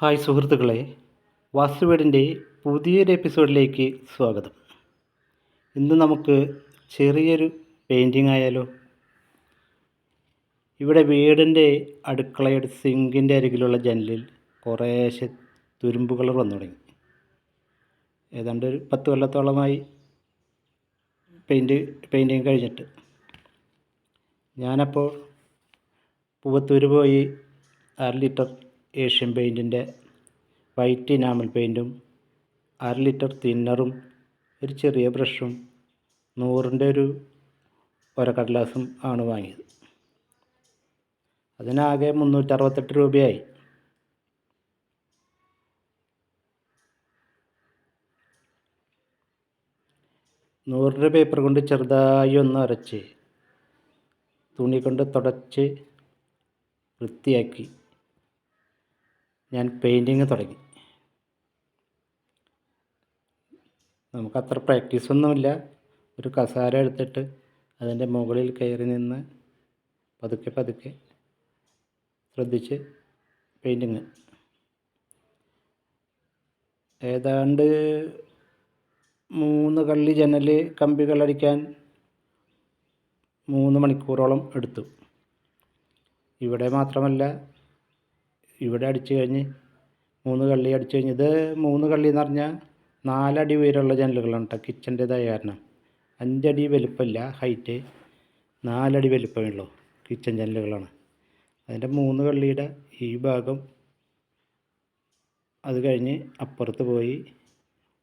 Hi സുഹൃത്തുക്കളെ വാസ്തുവേടിന്റെ പുതിയൊരു എപ്പിസോഡിലേക്ക് സ്വാഗതം. ഇന്ന് നമുക്ക് ചെറിയൊരു പെയിന്റിങ് ആയാലോ ഇവിടെ വീടിന്റെ അടുക്കളയുടെ സിങ്കിന്റെ അരികിലുള്ള ജനലിൽ കുറേശ്ശെ തുരുമ്പ് കളർ വന്നു തുടങ്ങി. ഏതാണ്ട് ഒരു പത്ത് കൊല്ലത്തോളമായി പെയിന്റ് പെയിന്റിങ് കഴിഞ്ഞിട്ട്. ഞാനപ്പോൾ പൂവത്തൂർ പോയി അര ലിറ്റർ ഏഷ്യൻ പെയിന്റിന്റെ വൈറ്റ് ഇനാമൽ പെയിന്റും അര ലിറ്റർ തിന്നറും ഒരു ചെറിയ ബ്രഷും നൂറിന്റെ ഒരു ഒരക്കടലാസും ആണ് വാങ്ങിയത്. അതിനാകെ മുന്നൂറ്ററുപത്തെട്ട് രൂപയായി. നൂറിന്റെ പേപ്പർ കൊണ്ട് ചെറുതായി ഒന്ന് അരച്ച് തുണി കൊണ്ട് തുടച്ച് വൃത്തിയാക്കി. ഞാൻ പെയിന്റിങ് തുടങ്ങി. നമുക്കത്ര പ്രാക്ടീസൊന്നുമില്ല ഒരു കസാര എടുത്തിട്ട് അതിന്റെ മുകളിൽ കയറി നിന്ന് പതുക്കെ പതുക്കെ ശ്രദ്ധിച്ച് പെയിന്റിങ് ഏതാണ്ട് മൂന്ന് കള്ളി ജനൽ കമ്പികളടിക്കാൻ മൂന്ന് മണിക്കൂറോളം എടുത്തു. ഇവിടെ മാത്രമല്ല ഇവിടെ അടിച്ചു കഴിഞ്ഞ് മൂന്ന് കള്ളി അടിച്ചു കഴിഞ്ഞ് ഇത് മൂന്ന് കള്ളി എന്ന് പറഞ്ഞാൽ നാലടി ഉയരമുള്ള ജനലുകളാണ് കേട്ടോ കിച്ചന്റേതായ കാരണം. അഞ്ചടി വലുപ്പമില്ല ഹൈറ്റ് നാലടി വലുപ്പമേ ഉള്ളൂ കിച്ചൺ ജനലുകളാണ്. അതിന്റെ മൂന്ന് കള്ളിയുടെ ഈ ഭാഗം അത് കഴിഞ്ഞ് അപ്പുറത്ത് പോയി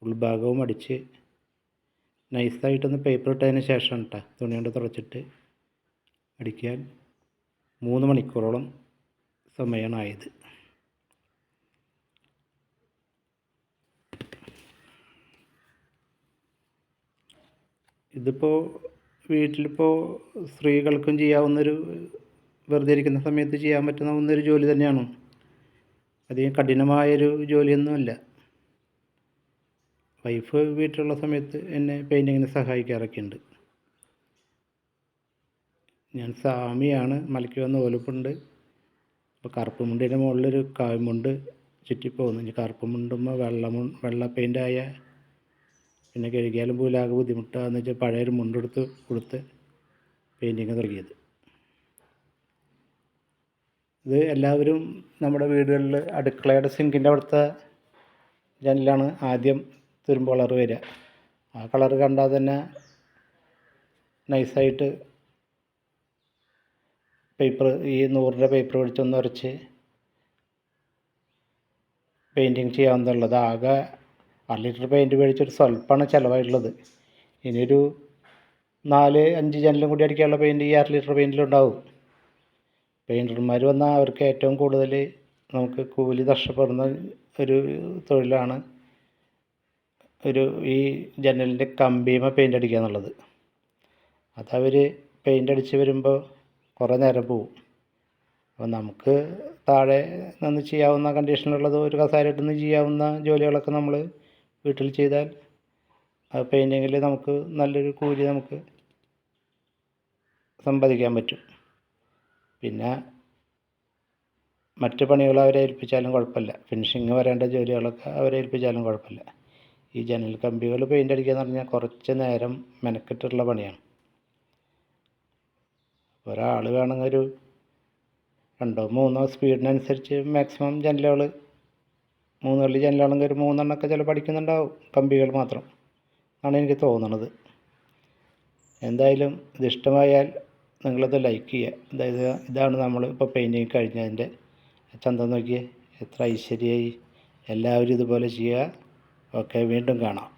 ഉൾഭാഗവും അടിച്ച് നൈസായിട്ടൊന്ന് പേപ്പർ ഇട്ടതിന് ശേഷം കേട്ടോ തുണി കൊണ്ട് തുടച്ചിട്ട് അടിക്കാൻ മൂന്ന് മണിക്കൂറോളം സമയമാണ് ഇതിപ്പോൾ വീട്ടിലിപ്പോൾ സ്ത്രീകൾക്കും ചെയ്യാവുന്നൊരു വെറുതെ ഇരിക്കുന്ന സമയത്ത് ചെയ്യാൻ പറ്റുന്ന ഒന്നൊരു ജോലി തന്നെയാണ്? അധികം കഠിനമായൊരു ജോലിയൊന്നുമല്ല. വൈഫ് വീട്ടിലുള്ള സമയത്ത് എന്നെ പെയിന്റിങ്ങിന് സഹായിക്കാറൊക്കെ ഉണ്ട് ഞാൻ സാമിയാണ് മലയ്ക്ക് വന്ന ഓലപ്പുണ്ട്. അപ്പോൾ കറുപ്പ് മുണ്ടിന്റെ മുകളിലൊരു കായ്മുണ്ട് ചുറ്റിപ്പോകുന്നു. കറുപ്പ് മുണ്ടുമ്പോൾ വെള്ള വെള്ള പെയിന്റായ പിന്നെ കഴുകിയാലും പോലാകെ ബുദ്ധിമുട്ടാന്ന് വെച്ചാൽ പഴയൊരു മുണ്ടെടുത്ത് കൊടുത്ത് പെയിന്റിങ് തുടങ്ങിയത്. ഇത് എല്ലാവരും നമ്മുടെ വീടുകളിൽ അടുക്കളയുടെ സിങ്കിന്റെ അവിടുത്തെ ജനലാണ് ആദ്യം തുരുമ്പ് കളർ വരിക. ആ കളർ കണ്ടാൽ തന്നെ നൈസായിട്ട് പേപ്പർ ഈ നൂറിന്റെ പേപ്പർ മേടിച്ചൊന്ന് ഉരച്ച് പെയിന്റിങ് ചെയ്യാവുന്നതുള്ളത് ആകെ അര ലിറ്റർ പെയിന്റ് മേടിച്ചൊരു സ്വല്പമാണ് ചിലവായിട്ടുള്ളത്. ഇനിയൊരു നാല് അഞ്ച് ജനലും കൂടി അടിക്കാനുള്ള പെയിന്റ് ഈ അര ലിറ്റർ പെയിന്റിലുണ്ടാവും പെയിന്റർമാർ വന്നാൽ അവർക്ക് ഏറ്റവും കൂടുതൽ നമുക്ക് കൂലി നഷ്ടപ്പെടുന്ന ഒരു തൊഴിലാണ് ഒരു ഈ ജനലിന്റെ കമ്പിമ പെയിന്റ് അടിക്കുക എന്നുള്ളത്. അതവർ പെയിന്റ് അടിച്ച് വരുമ്പോൾ കുറേ നേരം പോവും. അപ്പോൾ നമുക്ക് താഴെ നിന്ന് ചെയ്യാവുന്ന കണ്ടീഷനിലുള്ളത് ഒരു കസാരയിട്ട് നിന്ന് ചെയ്യാവുന്ന ജോലികളൊക്കെ നമ്മൾ വീട്ടിൽ ചെയ്താൽ ആ പെയിന്റിങ്ങിൽ നമുക്ക് നല്ലൊരു കൂലി നമുക്ക് സമ്പാദിക്കാൻ പറ്റും. പിന്നെ മറ്റ് പണികൾ അവരെ ഏൽപ്പിച്ചാലും കുഴപ്പമില്ല. ഫിനിഷിങ് വരേണ്ട ജോലികളൊക്കെ അവരെ ഏൽപ്പിച്ചാലും കുഴപ്പമില്ല. ഈ ജനൽ കമ്പികൾ പെയിന്റ് അടിക്കുക എന്ന് പറഞ്ഞാൽ കുറച്ച് നേരം മെനക്കെട്ടുള്ള പണിയാണ്. ഒരാൾ വേണമെങ്കിൽ ഒരു രണ്ടോ മൂന്നോ സ്പീഡിനനുസരിച്ച് മാക്സിമം ജനലുകൾ മൂന്ന് വള്ളി ജനലാണെങ്കിൽ ഒരു മൂന്നെണ്ണമൊക്കെ ചിലപ്പോൾ അടിക്കുന്നുണ്ടാവും കമ്പികൾ മാത്രം ആണ് എനിക്ക് തോന്നുന്നത് എന്തായാലും ഇത് ഇഷ്ടമായാൽ നിങ്ങളത് ലൈക്ക് ചെയ്യുക. അതായത് ഇതാണ് നമ്മൾ ഇപ്പോൾ പെയിന്റിങ് കഴിഞ്ഞതിന്റെ ചന്ത നോക്കിയേ എത്ര ഐശ്വര്യമായി എല്ലാവരും ഇതുപോലെ ചെയ്യുക. ഓക്കെ വീണ്ടും കാണാം.